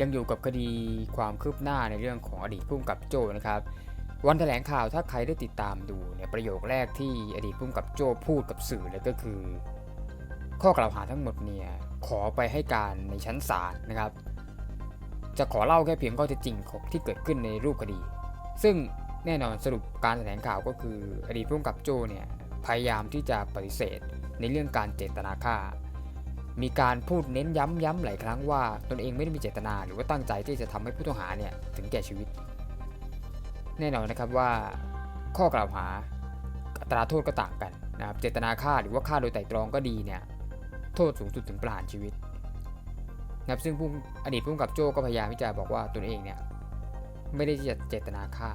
ยังอยู่กับคดีความคืบหน้าในเรื่องของอดีตผู้กำกับโจนะครับ วันแถลงข่าวถ้าใครได้ติดตามดูเนี่ยประโยคแรกที่อดีตผู้กำกับโจพูดกับสื่อเลยก็คือ ข้อกล่าวหาทั้งหมดเนี่ยขอไปให้การในชั้นศาลนะครับ จะขอเล่าแค่เพียงข้อเท็จจริงของที่เกิดขึ้นในรูปคดี ซึ่งแน่นอนสรุปการแถลงข่าวก็คืออดีตผู้กำกับโจเนี่ยพยายามที่จะปฏิเสธในเรื่องการเจตนาฆ่า มีการพูดเน้นย้ำย้ำหลายครั้งว่าตนเองไม่ได้มีเจตนาหรือว่าตั้งใจที่จะทำให้ผู้ต้องหาเนี่ยถึงแก่ชีวิต แน่นอนนะครับว่า ข้อกล่าวหาอัตราโทษก็ต่างกันนะครับเจตนาฆ่าหรือว่าฆ่าโดยไตร่ตรองก็ดีเนี่ยโทษสูงสุดถึงประหารชีวิตนะครับซึ่งผู้อดีตผู้กำกับโจ้ก็พยายามที่จะบอกว่าตนเองเนี่ยไม่ได้จะเจตนาฆ่า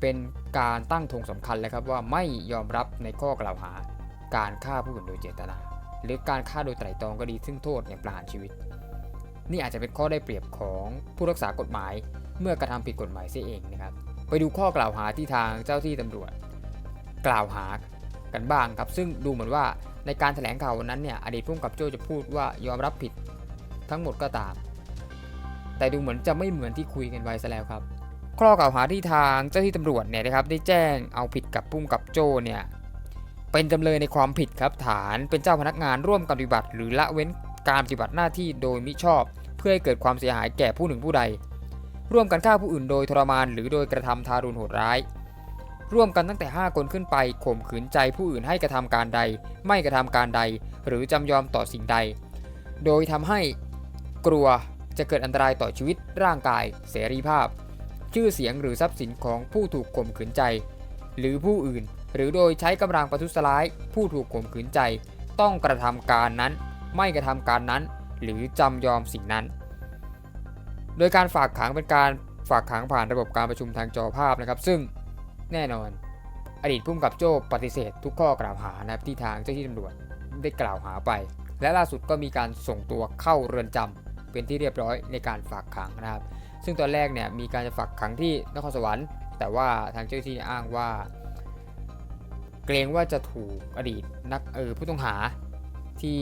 เป็นการตั้งธงสำคัญเลยครับว่าไม่ยอมรับในข้อกล่าวหาการฆ่าผู้อื่นโดยเจตนา หรือการฆ่าโดยไตร่ตรองก็ดีซึ่งโทษเนี่ยประหารชีวิต นี่อาจจะเป็นข้อได้เปรียบของผู้รักษากฎหมายเมื่อกระทำผิดกฎหมายเสียเองนะครับ ไปดูข้อกล่าวหาที่ทางเจ้าที่ตำรวจ กล่าวหากันบ้างครับ ซึ่งดูเหมือนว่าในการแถลงข่าววันนั้นเนี่ยอดีตผู้กำกับโจจะพูดว่ายอมรับผิดทั้งหมดก็ตาม แต่ดูเหมือนจะไม่เหมือนที่คุยกันไว้ซะแล้วครับ ข้อกล่าวหาที่ทางเจ้าที่ตำรวจเนี่ยนะครับได้แจ้งเอาผิดกับผู้กำกับโจเนี่ย เป็นจำเลยในความผิดครับฐานเป็นเจ้าพนักงานร่วมกันปฏิบัติ หรือละเว้นการปฏิบัติหน้าที่โดยมิชอบ เพื่อให้เกิดความเสียหายแก่ผู้หนึ่งผู้ใด ร่วมกันฆ่าผู้อื่นโดยทรมานหรือโดยกระทำทารุณโหดร้าย ร่วมกันตั้งแต่ 5 คนขึ้นไปข่มขืนใจผู้อื่นให้กระทำการใด ไม่กระทำการใด หรือจำยอมต่อสิ่งใด โดยทำให้กลัวจะเกิดอันตรายต่อชีวิตร่างกาย เสรีภาพ ชื่อเสียงหรือทรัพย์สินของผู้ถูกข่มขืนใจ หรือผู้อื่น หรือโดยใช้กำลังประทุษร้าย ผู้ถูกข่มขืนใจ ต้องกระทำการนั้น ไม่กระทำการนั้น หรือจำยอมสิ่งนั้น โดยการฝากขังเป็นการฝากขังผ่านระบบการประชุมทางจอภาพนะครับ ซึ่งแน่นอน อดีตผู้กำกับโจ้ปฏิเสธ ทุกข้อกล่าวหานะครับที่ทางเจ้าที่ตำรวจได้กล่าวหาไป และล่าสุดก็มีการส่งตัวเข้าเรือนจำเป็นที่เรียบร้อยในการฝากขังนะครับ ซึ่งตอนแรกเนี่ยมีการจะฝากขังที่นครสวรรค์ แต่ว่าทางเจ้าหน้าที่อ้างว่า เกรงว่าจะถูกอดีตนักเออผู้ต้องหาที่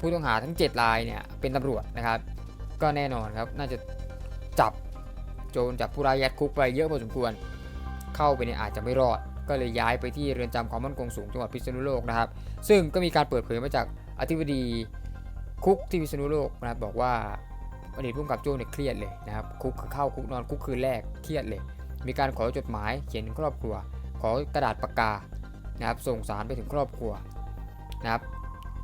ผู้ต้องหาทั้ง 7 รายเนี่ยเป็นตำรวจนะครับ ก็แน่นอนครับน่าจะจับโจรจับผู้ร้ายยัดคุกไปเยอะพอสมควร เข้าไปเนี่ยอาจจะไม่รอด ก็เลยย้ายไปที่เรือนจำความมั่นคงสูงจังหวัดพิษณุโลกนะครับ ซึ่งก็มีการเปิดเผยมาจากอธิบดีคุกที่พิษณุโลกนะครับบอกว่าอดีตผู้กำกับโจ้เนี่ยเครียดเลยนะครับคุกเข้าคุกนอนคุกคืนแรกเครียดเลย มีการขอจดหมายเขียนถึงครอบครัว ขอกระดาษปากกานะครับส่งสารไปถึงครอบครัวนะครับ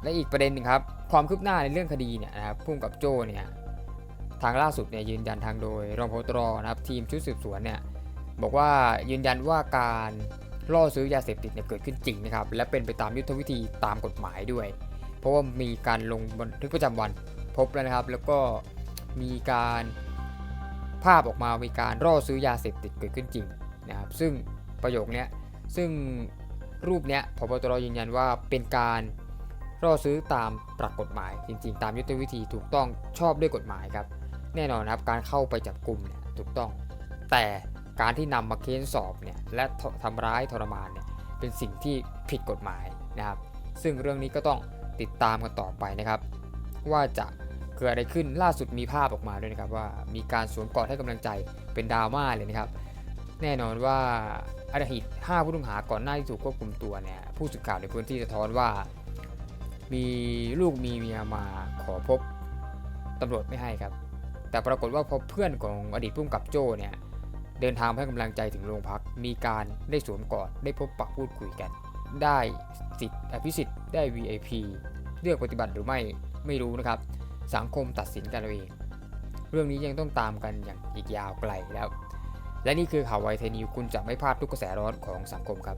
และอีกประเด็นหนึ่งครับความคืบหน้าในเรื่องคดีเนี่ยนะครับผู้กำกับโจเนี่ยทางล่าสุดเนี่ยยืนยันทางโดยรองพตรนะครับทีมชุดสืบสวนเนี่ยบอกว่ายืนยันว่าการล่อซื้อยาเสพติดเนี่ยเกิดขึ้นจริงนะครับและเป็นไปตามยุทธวิธีตามกฎหมายด้วย เพราะว่ามีการลงบันทึกประจำวันพบแล้วนะครับ แล้วก็มีการ ภาพออกมามีการล่อซื้อยาเสพติดเกิดขึ้นจริงนะครับซึ่งประโยคนี้ซึ่งรูปเนี้ยพบตรยืนยันว่าเป็นการล่อซื้อตามปรักกฎหมาย จริง ๆ ตามยุทธวิธีถูกต้องชอบด้วยกฎหมายครับ แน่นอนนะครับการเข้าไปจับกลุ่มเนี่ยถูกต้อง แต่การที่นำมาเค้นสอบเนี่ยและทำร้ายทรมานเนี่ยเป็นสิ่งที่ผิดกฎหมายนะครับ ซึ่งเรื่องนี้ก็ต้องติดตามกันต่อไปนะครับ ว่าจะ เกิดอะไรขึ้นล่าสุดมีภาพออกมาด้วยนะครับว่ามีการสวมกอดให้กำลังใจเป็นดราม่าเลยนะครับ แน่นอนว่าอดีต5ผู้ต้องหาก่อนหน้าที่ถูกควบคุมตัวเนี่ยผู้สื่อข่าวในพื้นที่สะท้อนว่า มีลูกมีเมียมาขอพบตำรวจไม่ให้ครับ แต่ปรากฏว่าพอเพื่อนของอดีตผู้กำกับโจเนี่ยเดินทางให้กำลังใจถึงโรงพัก มีการได้สวมกอด ได้พบปะพูดคุยกัน ได้สิทธิ์อภิสิทธิ์ ได้ VIP เลือกปฏิบัติหรือไม่ ไม่รู้นะครับ สังคมตัดสินกันเอง เรื่องนี้ยังต้องตามกันอย่างอีกยาวไกลแล้ว และนี่คือข่าวไวเทนิวคุณจะไม่พลาดทุกกระแสร้อนของสังคมครับ